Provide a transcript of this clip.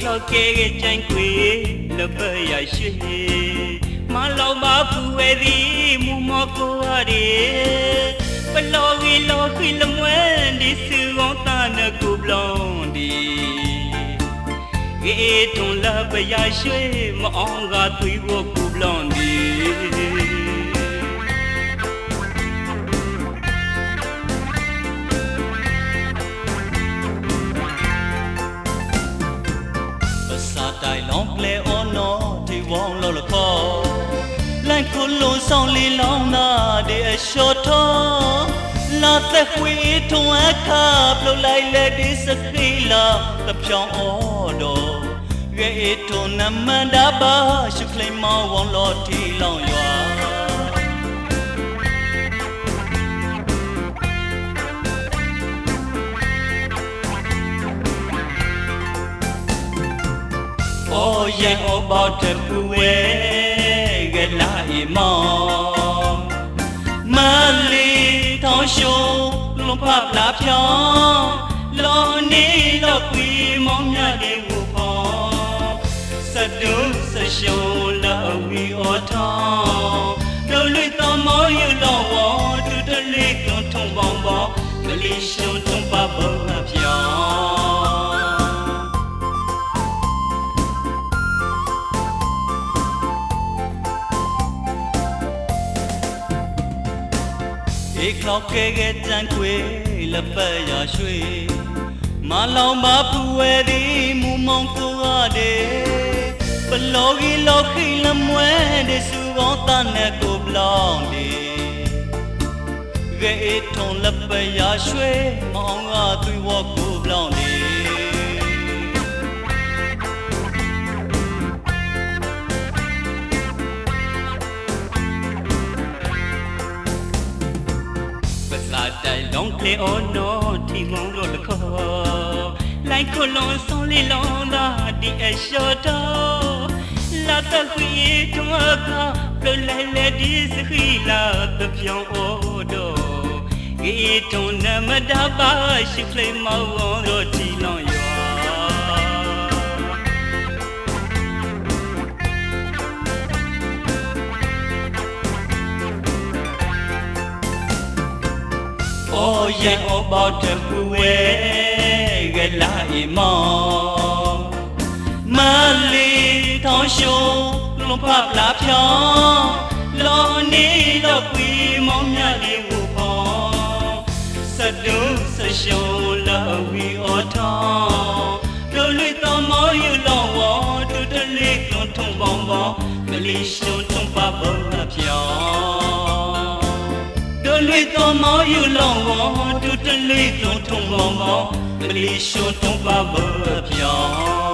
ခေါက်ကဲကဲကြိုင်ခွေလပရရွှေမလောမဖူဝဲသည်မူမကိုရီပလောဝီလောခိလမွဲဒီစုဝတနကုဘလွန်ဒီဂေတုံလပရရွှေမအောင်ကသွေးကိုကုဘလွန်ဒီ လိုက်လောင်းကလေအော်နော်ဒီဝေါင်လောလခေါ်လိုက်ခုလုံးဆောင်လေးလောင်းနာတဲ့အလျှော်ထောလာသက်ခွေထုံအခါပလုတ်လိုက်လက်ဒီစခီလာတပြောင်းအော်တော်ရွေထုံနမန္တပါရှုခလိမ်မောင်းဝေါင်လော်ဒီလောင်းရွာ ရဲ့အဘတပွေကလာအီမောမလီထောင်းရှုံလွန်ဖပ်လာပြောင်းလောနေတော့ကွေမောင်မြတ်လေးကိုပေါ်စတုစရှုံလာဝီအော်ထောင်းတို့လွတ်တော်မောယူတော်ဝတူတလေးကုံထုံပေါင်းပေါ်မလီရှုံထုံပါပေါ် ခေါက်ကဲကဲတန်ခွေလပတ်ရရွှေမလောင်မဖူဝဲဒီမူမောင်ကိုရတဲ့ပလောဂီလောခိလမွဲတဲ့စူကောတနဲ့ကိုဘလောင်ဒီဂေထုံလပတ်ရရွှေမောင်ကသူဝကိုဘလောင် တိုင်လုံးကလေးအော်နော်ဒီမုံတော့လခေါ်လိုက်ခလုံးစုံလေးလုံးသာဒီအရှော့တော့လာတခွေတွားကပြလဲလဲဒီစခီလာတပြောင်းအော်တော့ဤထုံနမတပါရှိဖလေးမောင်းတော့ Oh yeah about the way get la imam Mali thong show long pap la pyeong lo ni lo quy mong nya li wu pho sa du sa show la wi o thong lo lui to mo yu lo wo tu de li klon thong bong bong Mali show thong pa bo la pyeong လွေတော်မောယူလောဝတူတလွေတုံထုံမောမောမလီရှုံထုံပါဘပြောင်း